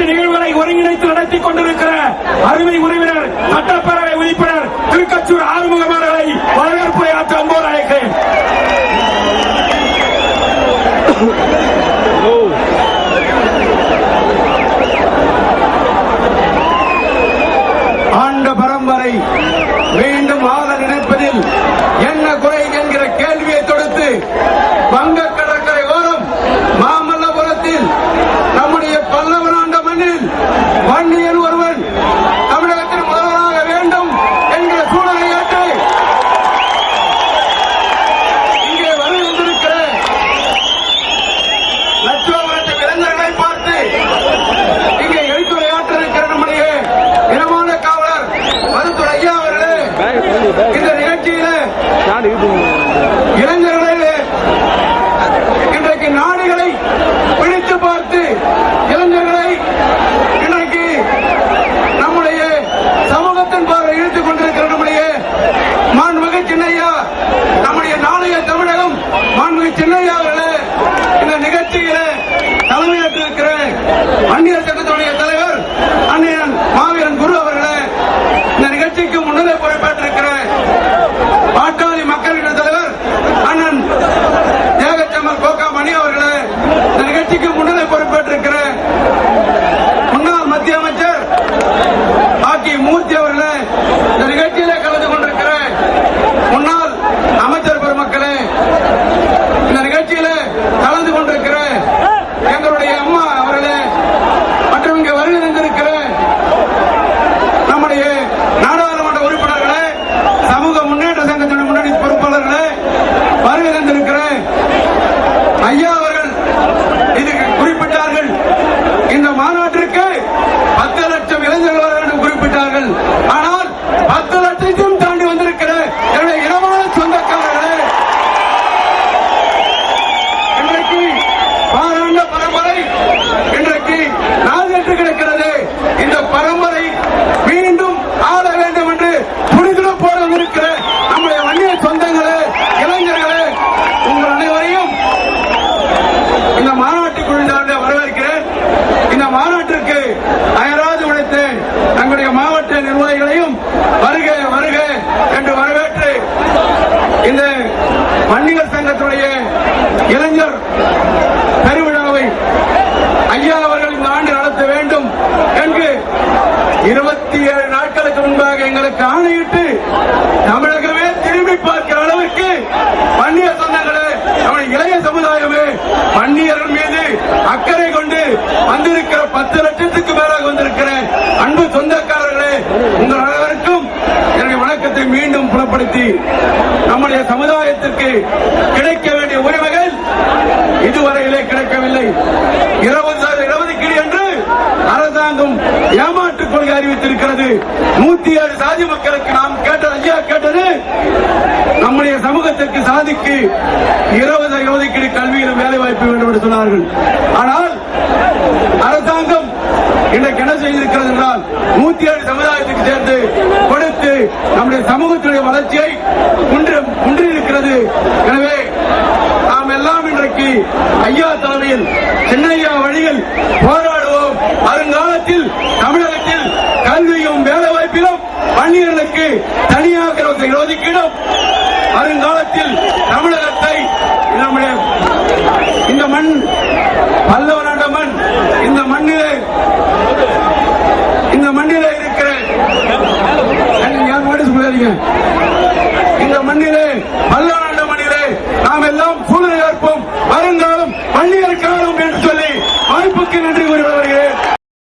மாநாட்டு நிகழ்வுகளை ஒருங்கிணைத்து இளைஞர் பெருவிழாவை ஐயா அவர்கள் இந்த ஆண்டு நடத்த வேண்டும் என்று இருபத்தி ஏழு நாட்களுக்கு முன்பாக எங்களுக்கு ஆணையிட்டு தமிழகமே திரும்பி பார்க்கிற அளவிற்கு வன்னியர் சொந்தங்களே நம்முடைய இளைய சமுதாயமே பன்னியர்கள் மீது அக்கறை கொண்டு வந்திருக்கிற பத்து லட்சத்துக்கு மேலாக வந்திருக்கிற அன்பு சொந்தக்காரர்களே உங்கள் அனைவருக்கும் என்னுடைய வணக்கத்தை மீண்டும் புலப்படுத்தி நம்முடைய சமுதாயத்திற்கு கிடைக்க இதுவரையிலே இருபது சதவீத இடஒதுக்கீடு என்று அரசாங்கம் ஏமாற்றுக் கொள்கை அறிவித்திருக்கிறது. நூத்தி ஏழு சாதி மக்களுக்கு நாம் கேட்டது ஐயா கேட்டது நம்முடைய சமூகத்திற்கு சாதிக்கு இருபது இடஒதுக்கீடு கல்வியிலும் வேலை வாய்ப்பு வேண்டும் என்று சொன்னார்கள். ஆனால் அரசாங்கம் இன்றைக்கு என்ன செய்திருக்கிறது என்றால் நூத்தி ஏழு சமுதாயத்துக்கு சேர்த்து கொடுத்து நம்முடைய சமூகத்துடைய வளர்ச்சியை குன்று குன்றிருக்கிறது எனவே நாம் எல்லாம் இன்றைக்கு ஐயா தலைமையில் சின்னையா வழியில் போராடுவோம். வருங்காலத்தில் தமிழகத்தில் கல்வியும் வேலை வாய்ப்பிலும் தனியாக ஒதுக்கீடும் வருங்காலத்தில் தமிழகத்தை நம்முடைய இந்த மண் பல்லவனாண்ட மண் இந்த மண்ணிலே இந்த மண்ணிலே இருக்கிற சொல்லாதீங்க இந்த மண்ணிலே பல்லவனாண்ட மண்ணிலே நாம் எல்லாம் சூழ்நிலை ஏற்போம். looking at it.